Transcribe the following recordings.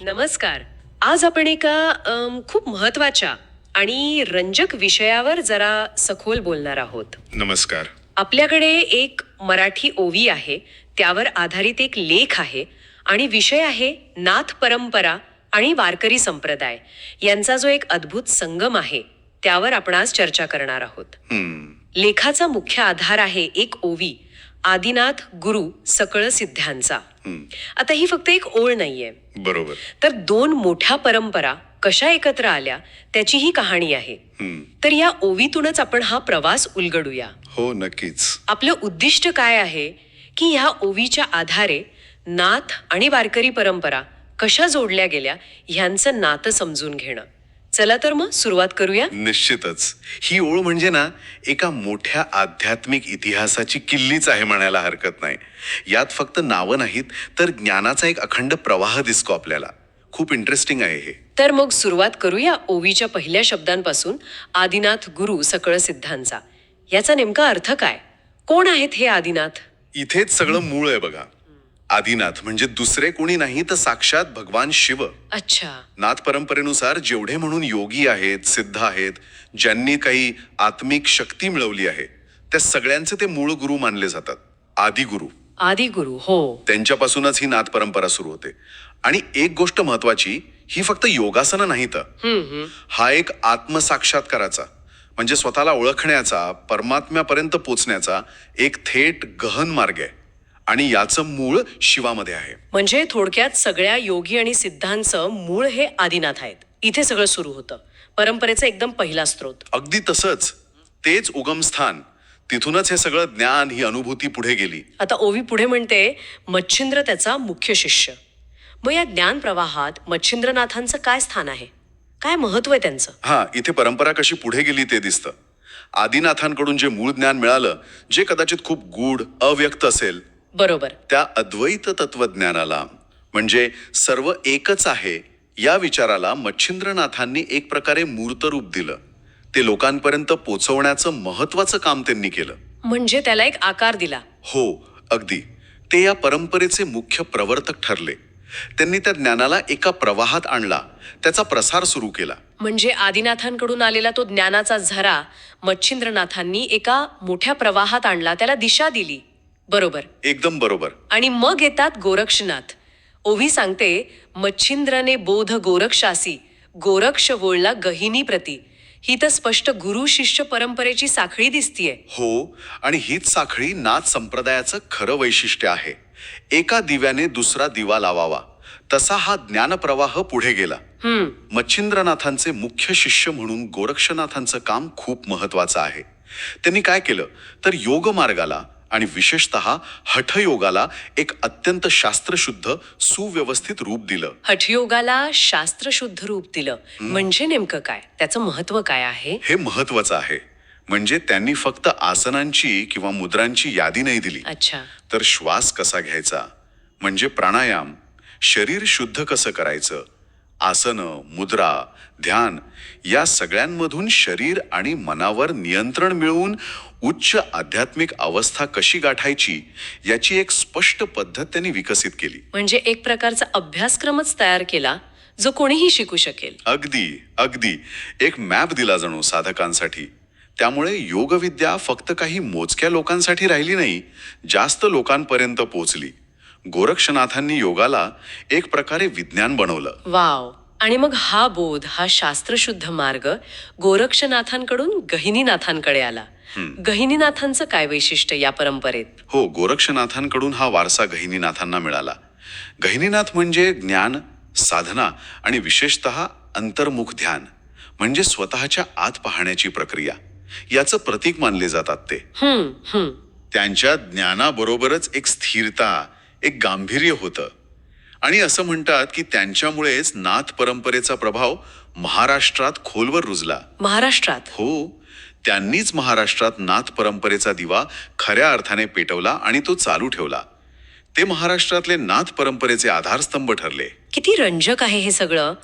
नमस्कार. आज आपण एका खूप महत्त्वाच्या आणि रंजक विषयावर जरा सखोल बोलणार आहोत. नमस्कार. आपल्याकडे एक मराठी ओवी आहे त्यावर आधारित एक लेख आहे आणि विषय आहे नाथ परंपरा आणि वारकरी संप्रदाय. यांचा जो एक अद्भुत संगम आहे त्यावर आपण आज चर्चा करणार आहोत. लेखाचा मुख्य आधार आहे एक ओवी. आदिनाथ गुरु सकळ सिद्ध्यांचा. आता ही फक्त एक ओळ नाहीये. बरोबर. तर दोन मोठ्या परंपरा कशा एकत्र आल्या त्याची ही कहाणी आहे. तर या ओवीतूनच आपण हा प्रवास उलगडूया. हो नक्कीच. आपलं उद्दिष्ट काय आहे की ह्या ओवीच्या आधारे नाथ आणि वारकरी परंपरा कशा जोडल्या गेल्या ह्यांचं नातं समजून घेणं. चला तर मग सुरुवात करूया. निश्चितच. ही ओळ म्हणजे ना एका मोठ्या आध्यात्मिक इतिहासाची किल्लीच आहे म्हणायला हरकत नाही. यात फक्त नावं नाहीत तर ज्ञानाचा एक अखंड प्रवाह दिसतो आपल्याला. खूप इंटरेस्टिंग आहे हे. तर मग सुरुवात करूया ओवीच्या पहिल्या शब्दांपासून आदिनाथ गुरु सकळ सिद्धांचा. याचा नेमका अर्थ काय? कोण आहेत हे आदिनाथ? इथेच सगळं मूळ आहे बघा. आदिनाथ म्हणजे दुसरे कोणी नाही तर साक्षात भगवान शिव. अच्छा. नाथ परंपरेनुसार जेवढे म्हणून योगी आहेत सिद्ध आहेत ज्यांनी काही आत्मिक शक्ती मिळवली आहे त्या सगळ्यांचे ते मूळ गुरु मानले जातात आदिगुरु. आदी गुरु हो. त्यांच्यापासूनच ही नाथ परंपरा सुरू होते. आणि एक गोष्ट महत्वाची ही फक्त योगासनं हम्म हम्म. हा एक आत्मसाक्षात्काराचा म्हणजे स्वतःला ओळखण्याचा परमात्म्यापर्यंत पोचण्याचा एक थेट गहन मार्ग आहे. आणि याचं मूळ शिवामध्ये आहे. म्हणजे थोडक्यात सगळ्या योगी आणि सिद्धांचं मूळ हे आदिनाथ आहेत. इथे सगळं सुरू होतं. परंपरेचा एकदम पहिला स्रोत. अगदी तसंच तेच उगमस्थान तिथूनच हे सगळं ज्ञान ही अनुभूती पुढे गेली. आता ओवी पुढे म्हणते मच्छिंद्र त्याचा मुख्य शिष्य. मग या ज्ञान प्रवाहात मच्छिंद्रनाथांचं काय स्थान आहे? काय महत्त्व आहे त्यांचं? हा इथे परंपरा कशी पुढे गेली ते दिसतं. आदिनाथांकडून जे मूळ ज्ञान मिळालं जे कदाचित खूप गूढ अव्यक्त असेल बरोबर. त्या अद्वैत तत्वज्ञानाला म्हणजे सर्व एकच आहे या विचाराला मच्छिंद्रनाथांनी एक प्रकारे मूर्त रूप दिलं. ते लोकांपर्यंत पोचवण्याचं महत्वाचं काम त्यांनी केलं. म्हणजे त्याला एक आकार दिला. हो अगदी. ते या परंपरेचे मुख्य प्रवर्तक ठरले. त्यांनी त्या ज्ञानाला एका प्रवाहात आणला. त्याचा प्रसार सुरू केला. म्हणजे आदिनाथांकडून आलेला तो ज्ञानाचा झरा मच्छिंद्रनाथांनी एका मोठ्या प्रवाहात आणला. त्याला दिशा दिली. बरोबर. एकदम बरोबर. आणि मग येतात गोरक्षनाथ. ओवी सांगते मच्छिंद्रने बोध गोरक्षासी गोरक्ष वोळला गहिनी प्रती. ही तर स्पष्ट गुरु शिष्य परंपरेची साखळी दिसतीये. हो आणि हीच साखळी नाथ संप्रदायाचं खरं वैशिष्ट्य आहे. एका दिव्याने दुसरा दिवा लावावा. तसा हा ज्ञानप्रवाह पुढे गेला. हम्म. मच्छिंद्रनाथांचे मुख्य शिष्य म्हणून गोरक्षनाथांचं काम खूप महत्वाचं आहे. त्यांनी काय केलं? तर योग मार्गाला आणि विशेषत हठयोगाला एक अत्यंत शास्त्रशुद्ध सुव्यवस्थित रूप दिलं. हठयोगाला शास्त्रशुद्ध रूप दिलं. म्हणजे नेमकं काय? त्याचं महत्त्व काय आहे? हे महत्वाचं आहे. म्हणजे त्यांनी फक्त आसनांची किंवा मुद्रांची यादी नाही दिली. अच्छा. तर श्वास कसा घ्यायचा? म्हणजे प्राणायाम शरीर शुद्ध कसं करायचं? आसनं मुद्रा ध्यान या सगळ्यांमधून शरीर आणि मनावर नियंत्रण मिळवून उच्च आध्यात्मिक अवस्था कशी गाठायची याची एक स्पष्ट पद्धत त्यांनी विकसित केली. म्हणजे एक प्रकारचा अभ्यासक्रमच तयार केला जो कोणीही शिकू शकेल. अगदी अगदी. एक मॅप दिला जणू साधकांसाठी. त्यामुळे योगविद्या फक्त काही मोजक्या लोकांसाठी राहिली नाही जास्त लोकांपर्यंत पोचली गोरक्षनाथांनी योगाला एक प्रकारे विज्ञान बनवलं. वाव. आणि मग हा बोध हा शास्त्रशुद्ध मार्ग गोरक्षनाथांकडून गहिनीनाथांकडे आला. गहिनीनाथांचं काय वैशिष्ट्य या परंपरेत? हो गोरक्षनाथांकडून हा वारसा गहिनीनाथांना मिळाला. गहिनीनाथ म्हणजे ज्ञान साधना आणि विशेषत अंतर्मुख ध्यान म्हणजे स्वतःच्या आत पाहण्याची प्रक्रिया. याचं प्रतीक मानले जातात ते. हम्म हम्म त्यांच्या ज्ञानाबरोबरच एक स्थिरता एक गांभीर्य होतं. आणि असं म्हणतात की त्यांच्यामुळेच नाथ परंपरेचा प्रभाव महाराष्ट्रात खोलवर रुजला. महाराष्ट्रात? हो. त्यांनीच महाराष्ट्रात नाथ परंपरेचा दिवा खऱ्या अर्थाने पेटवला आणि तो चालू ठेवला. ते महाराष्ट्रातले नाथ परंपरेचे आधारस्तंभ ठरले. किती रंजक आहे हे सगळं.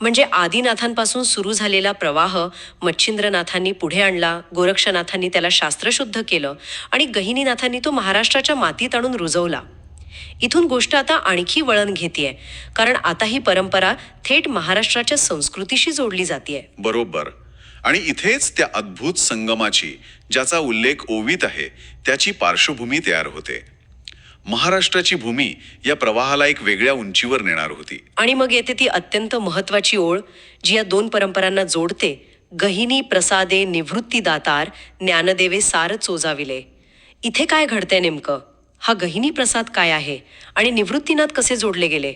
म्हणजे आदिनाथांपासून सुरू झालेला प्रवाह मच्छिंद्रनाथांनी पुढे आणला गोरक्षनाथांनी त्याला शास्त्रशुद्ध केलं आणि गहिनीनाथांनी तो महाराष्ट्राच्या मातीत आणून रुजवला. इथून गोष्ट आता आणखी वळण घेतीये कारण आता ही परंपरा थेट महाराष्ट्राच्या संस्कृतीशी जोडली जातीये. बरोबर. आणि इथेच त्या अद्भुत संगमाची ज्याचा उल्लेख ओवीत आहे त्याची पार्श्वभूमी तयार होते. महाराष्ट्राची भूमी या प्रवाहाला एक वेगळ्या उंचीवर नेणार होती. आणि मग येते ती अत्यंत महत्वाची ओळ जी या दोन परंपरांना जोडते गहिनी प्रसादे निवृत्ती दातार ज्ञानदेवे सार चोजाविले. इथे काय घडतंय नेमकं? हा गहिनी प्रसाद काय आहे? आणि निवृत्तीनाथ कसे जोडले गेले?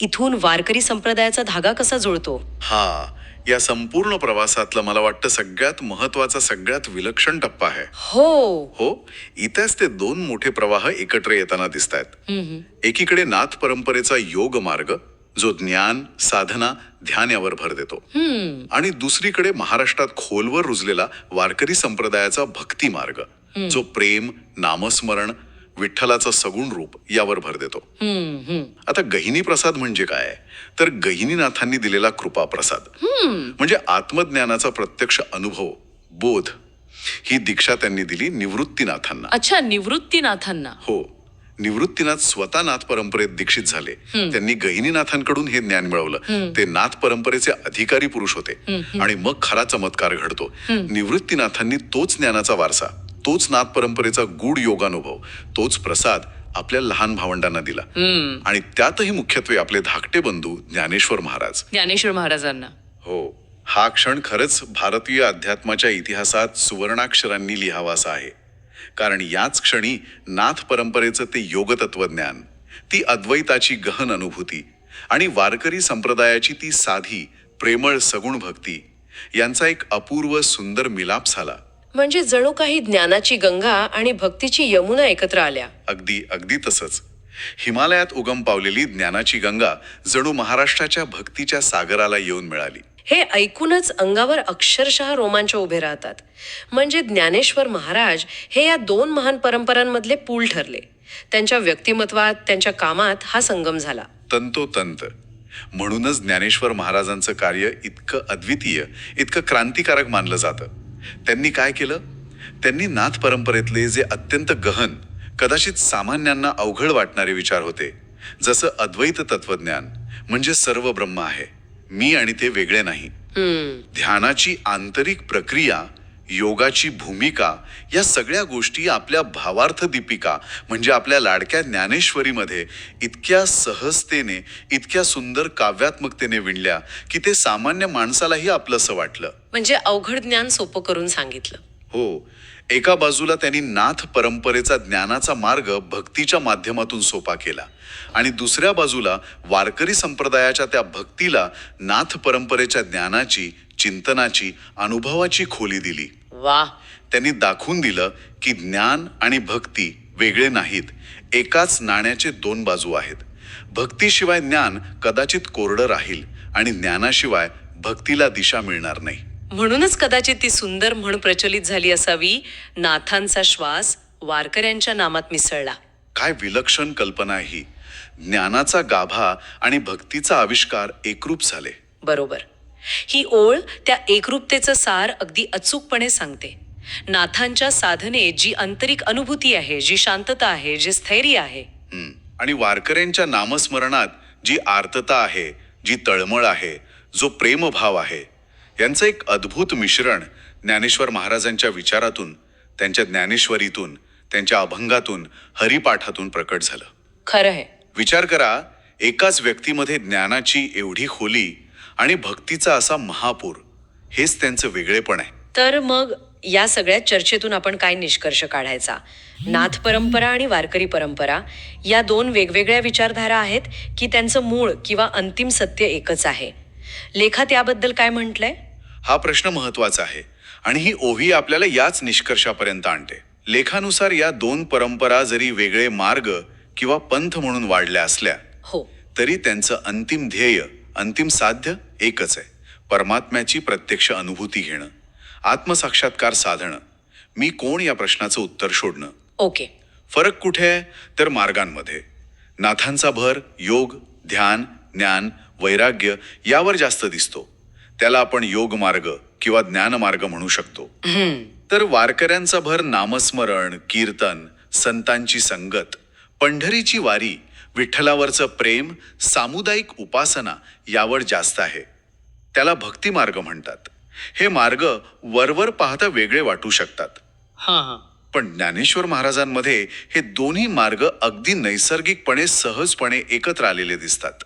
इथून वारकरी संप्रदायाचा धागा कसा जुळतो हा या संपूर्ण प्रवासातला मला वाटतं सगळ्यात महत्त्वाचा सगळ्यात विलक्षण टप्पा आहे. हो. हो? इथेच ते दोन मोठे प्रवाह एकत्र येताना दिसत आहेत एकीकडे नाथ परंपरेचा योग मार्ग जो ज्ञान साधना ध्यान यावर भर देतो. आणि दुसरीकडे महाराष्ट्रात खोलवर रुजलेला वारकरी संप्रदायाचा भक्ती मार्ग जो प्रेम नामस्मरण विठ्ठलाचं सगुण रूप यावर भर देतो. आता गहिनी प्रसाद म्हणजे काय? तर गहिनीनाथांनी दिलेला कृपा प्रसाद म्हणजे आत्मज्ञानाचा प्रत्यक्ष अनुभव बोध ही दीक्षा त्यांनी दिली निवृत्तीनाथांना. अच्छा निवृत्तीनाथांना. हो. निवृत्तीनाथ स्वतः नाथ परंपरेत दीक्षित झाले. त्यांनी गहिनीनाथांकडून हे ज्ञान मिळवलं. ते नाथ परंपरेचे अधिकारी पुरुष होते. आणि मग खरा चमत्कार घडतो. निवृत्तीनाथांनी तोच ज्ञानाचा वारसा तोच नाथ परंपरेचा गूढ योगानुभव तोच प्रसाद आपल्या लहान भावंडांना दिला. आणि त्यातही मुख्यत्वे आपले धाकटे बंधू ज्ञानेश्वर महाराज. ज्ञानेश्वर महाराजांना. हो हा क्षण खरंच भारतीय अध्यात्माच्या इतिहासात सुवर्णाक्षरांनी लिहावासा आहे. कारण याच क्षणी नाथ परंपरेचं ते योगतत्वज्ञान ती अद्वैताची गहन अनुभूती आणि वारकरी संप्रदायाची ती साधी प्रेमळ सगुण भक्ती यांचा एक अपूर्व सुंदर मिलाप झाला. म्हणजे जणू काही ज्ञानाची गंगा आणि भक्तीची यमुना एकत्र आल्या. अगदी अगदी तसंच. हिमालयात उगम पावलेली ज्ञानाची गंगा जणू महाराष्ट्राच्या भक्तीच्या सागराला येऊन मिळाली. हे ऐकूनच अंगावर अक्षरशः रोमांच उभे राहतात. म्हणजे ज्ञानेश्वर महाराज हे या दोन महान परंपरांमधले पूल ठरले. त्यांच्या व्यक्तिमत्वात त्यांच्या कामात हा संगम झाला. तंतोतंत. म्हणूनच ज्ञानेश्वर महाराजांचं कार्य इतकं अद्वितीय इतकं क्रांतिकारक मानलं जातं. त्यांनी काय केलं? त्यांनी नाथ परंपरेतले जे अत्यंत गहन कदाचित सामान्यांना अवघड वाटणारे विचार होते. जसं अद्वैत तत्वज्ञान म्हणजे सर्व ब्रह्म आहे. मी आणि ते वेगळे नाही. ध्यानाची आंतरिक प्रक्रिया योगाची भूमिका या सगळ्या गोष्टी आपल्या भावार्थ दीपिका म्हणजे आपल्या लाडक्या ज्ञानेश्वरीमध्ये इतक्या सहजतेने इतक्या सुंदर काव्यात्मकतेने विणल्या की ते सामान्य माणसालाही आपलंसं वाटलं. म्हणजे अवघड ज्ञान सोपं करून सांगितलं. हो. एका बाजूला त्यांनी नाथ परंपरेचा ज्ञानाचा मार्ग भक्तीच्या माध्यमातून सोपा केला आणि दुसऱ्या बाजूला वारकरी संप्रदायाच्या त्या भक्तीला नाथ परंपरेच्या ज्ञानाची चिंतनाची अनुभवाची खोली दिली. वा. त्यांनी दाखवून दिलं की ज्ञान आणि भक्ती वेगळे नाहीत एकाच नाण्याचे दोन बाजू आहेत. भक्तीशिवाय ज्ञान कदाचित कोरडं राहील आणि ज्ञानाशिवाय भक्तीला दिशा मिळणार नाही. म्हणूनच कदाचित ती सुंदर म्हण प्रचलित झाली असावी नाथांचा श्वास वारकऱ्यांच्या नामात मिसळला. काय विलक्षण कल्पना ही. ज्ञानाचा गाभा आणि भक्तीचा आविष्कार एकरूप झाले. बरोबर. ही ओळ त्या एकरूपतेचं सार अगदी अचूकपणे सांगते. नाथांच्या साधने जी आंतरिक अनुभूती आहे जी शांतता आहे जे स्थैर्य आहे. आणि वारकऱ्यांच्या नामस्मरणात जी आर्तता आहे जी तळमळ आहे जो प्रेमभाव आहे यांचं एक अद्भुत मिश्रण ज्ञानेश्वर महाराजांच्या विचारातून त्यांच्या ज्ञानेश्वरीतून त्यांच्या अभंगातून हरिपाठातून प्रकट झालं. खरं आहे. विचार करा एकाच व्यक्तीमध्ये ज्ञानाची एवढी खोली आणि भक्तीचा असा महापूर हेच त्यांचं वेगळेपण आहे. तर मग या सगळ्या चर्चेतून आपण काय निष्कर्ष काढायचा? नाथ परंपरा आणि वारकरी परंपरा या दोन वेगवेगळ्या विचारधारा आहेत की त्यांचं मूळ किंवा अंतिम सत्य एकच आहे. लेखात याबद्दल काय म्हटलंय? हा प्रश्न महत्त्वाचा आहे आणि ही ओवी आपल्याला याच निष्कर्षापर्यंत आणते. लेखानुसार या दोन परंपरा जरी वेगळे मार्ग किंवा पंथ म्हणून वाढल्या असल्या हो. तरी त्यांचं अंतिम ध्येय अंतिम साध्य एकच आहे. परमात्म्याची प्रत्यक्ष अनुभूती घेणं आत्मसाक्षात्कार साधणं. मी कोण या प्रश्नाचं उत्तर शोधणं? ओके. फरक कुठे आहे? तर मार्गांमध्ये. नाथांचा भर योग ध्यान ज्ञान वैराग्य यावर जास्त दिसतो. त्याला आपण योग मार्ग किंवा ज्ञान मार्ग म्हणू शकतो. तर वारकऱ्यांचा भर नामस्मरण कीर्तन संतांची संगत पंढरीची वारी विठ्ठलावरचं प्रेम सामुदायिक उपासना यावर जास्त आहे. त्याला भक्ती मार्ग म्हणतात. हे मार्ग वरवर पाहता वेगळे वाटू शकतात. पण ज्ञानेश्वर महाराजांमध्ये हे दोन्ही मार्ग अगदी नैसर्गिकपणे सहजपणे एकत्र आलेले दिसतात.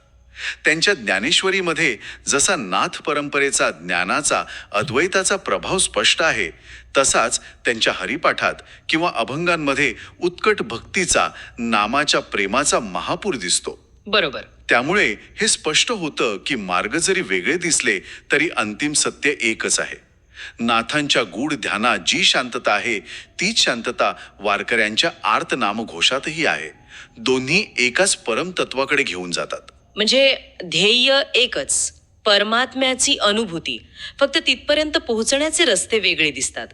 त्यांच्या ज्ञानेश्वरीमध्ये जसा नाथ परंपरेचा ज्ञानाचा अद्वैताचा प्रभाव स्पष्ट आहे तसाच त्यांच्या हरिपाठात किंवा अभंगांमध्ये उत्कट भक्तीचा नामाच्या प्रेमाचा महापूर दिसतो. बरोबर. त्यामुळे हे स्पष्ट होतं की मार्ग जरी वेगळे दिसले तरी अंतिम सत्य एकच आहे. नाथांच्या गूढ ध्यानात जी शांतता आहे तीच शांतता वारकऱ्यांच्या आर्त नामघोषातही आहे. दोन्ही एकाच परमतत्वाकडे घेऊन जातात. म्हणजे ध्येय एकच परमात्म्याची अनुभूती. फक्त तिथपर्यंत पोहोचण्याचे रस्ते वेगळे दिसतात.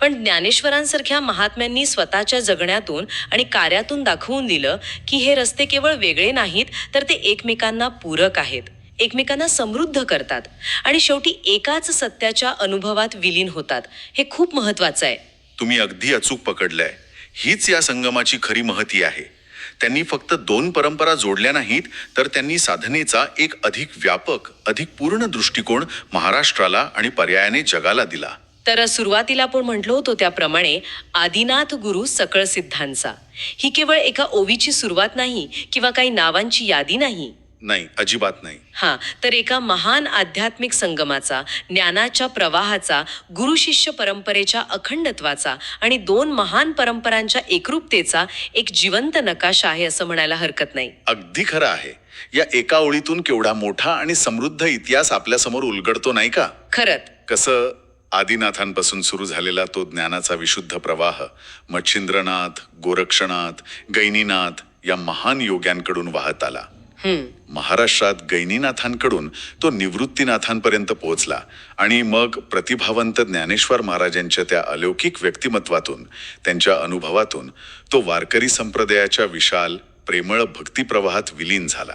पण ज्ञानेश्वरांसारख्या महात्म्यांनी स्वतःच्या जगण्यातून आणि कार्यातून दाखवून दिलं की हे रस्ते केवळ वेगळे नाहीत तर ते एकमेकांना पूरक आहेत. एकमेकांना समृद्ध करतात. आणि शेवटी एकाच सत्याच्या अनुभवात विलीन होतात. हे खूप महत्वाचं आहे. तुम्ही अगदी अचूक पकडलंय. हीच या संगमाची खरी महती आहे. त्यांनी फक्त दोन परंपरा जोडल्या नाहीत तर त्यांनी साधनेचा एक अधिक व्यापक अधिक पूर्ण दृष्टिकोन महाराष्ट्राला आणि पर्यायाने जगाला दिला. तर सुरुवातीला आपण म्हटलो होतो त्याप्रमाणे आदिनाथ गुरु सकळ सिद्धांचा. ही केवळ एका ओवीची सुरुवात नाही किंवा काही नावांची यादी नाही. नाही अजिबात नाही. हा तर एका महान आध्यात्मिक संगमाचा ज्ञानाच्या प्रवाहाचा गुरु शिष्य परंपरेच्या अखंडत्वाचा आणि दोन महान परंपरांच्या एकरूपतेचा एक जिवंत नकाशा आहे असं म्हणायला हरकत नाही. अगदी खरं आहे. या एका ओळीतून केवढा मोठा आणि समृद्ध इतिहास आपल्यासमोर उलगडतो नाही का? खरंच. कसं आदिनाथांपासून सुरू झालेला तो ज्ञानाचा विशुद्ध प्रवाह मच्छिंद्रनाथ गोरक्षनाथ गैनीनाथ या महान योग्यांकडून वाहत आला. महाराष्ट्रात गैनीनाथांकडून तो निवृत्तीनाथांपर्यंत पोहोचला आणि मग प्रतिभावंत ज्ञानेश्वर महाराजांच्या त्या अलौकिक व्यक्तिमत्वातून त्यांच्या अनुभवातून तो वारकरी संप्रदायाच्या विशाल प्रेमळ भक्तिप्रवाहात विलीन झाला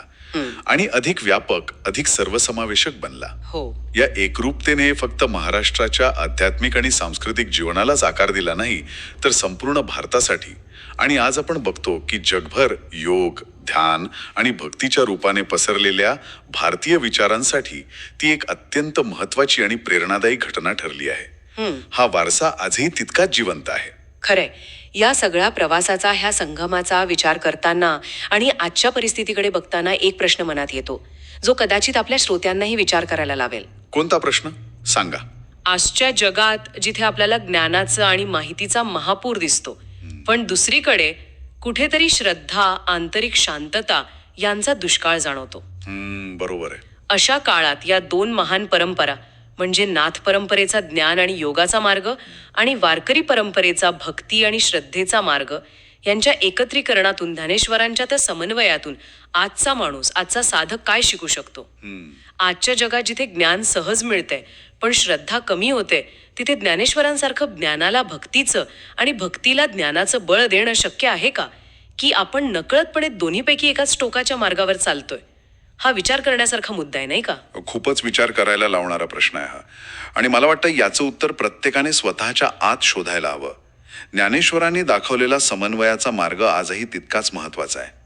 आणि अधिक व्यापक अधिक सर्वसमावेशक बनला. हो. या एकरूपतेने फक्त महाराष्ट्राच्या आध्यात्मिक आणि सांस्कृतिक जीवनालाच आकार दिला नाही तर संपूर्ण भारतासाठी आणि आज आपण बघतो की जगभर योग ध्यान आणि भक्तीच्या रूपाने पसरलेल्या भारतीय विचारांसाठी ती एक अत्यंत महत्वाची आणि प्रेरणादायी घटना ठरली आहे. हा वारसा आजही तितकाच जिवंत आहे. खरंय. या सगळ्या प्रवासाचा ह्या संगमाचा विचार करताना आणि आजच्या परिस्थितीकडे बघताना एक प्रश्न मनात येतो. जो कदाचित आपल्या श्रोत्यांनाही विचार करायला लावेल. कोणता प्रश्न? सांगा. आजच्या जगात जिथे आपल्याला ज्ञानाचं आणि माहितीचा महापूर दिसतो पण दुसरीकडे कुठेतरी श्रद्धा आंतरिक शांतता यांचा दुष्काळ जाणवतो. बरोबर आहे. अशा काळात या दोन महान परंपरा म्हणजे नाथ परंपरेचा ज्ञान आणि योगाचा मार्ग आणि वारकरी परंपरेचा भक्ती आणि श्रद्धेचा मार्ग यांच्या एकत्रीकरणातून ज्ञानेश्वरांच्या त्या समन्वयातून आजचा माणूस आजचा साधक काय शिकू शकतो? आजच्या जगात जिथे ज्ञान सहज मिळतंय पण श्रद्धा कमी होते तिथे ज्ञानेश्वरांसारखं ज्ञानाला भक्तीचं आणि भक्तीला ज्ञानाचं बळ देणं शक्य आहे का? की आपण नकळतपणे दोन्हीपैकी एकाच टोकाच्या मार्गावर चालतोय? हा विचार करण्यासारखा मुद्दा आहे नाही का? खूपच विचार करायला लावणारा प्रश्न आहे हा. आणि मला वाटतं याचं उत्तर प्रत्येकाने स्वतःच्या आत शोधायला हवं. ज्ञानेश्वरांनी दाखवलेला समन्वयाचा मार्ग आजही तितकाच महत्त्वाचा आहे.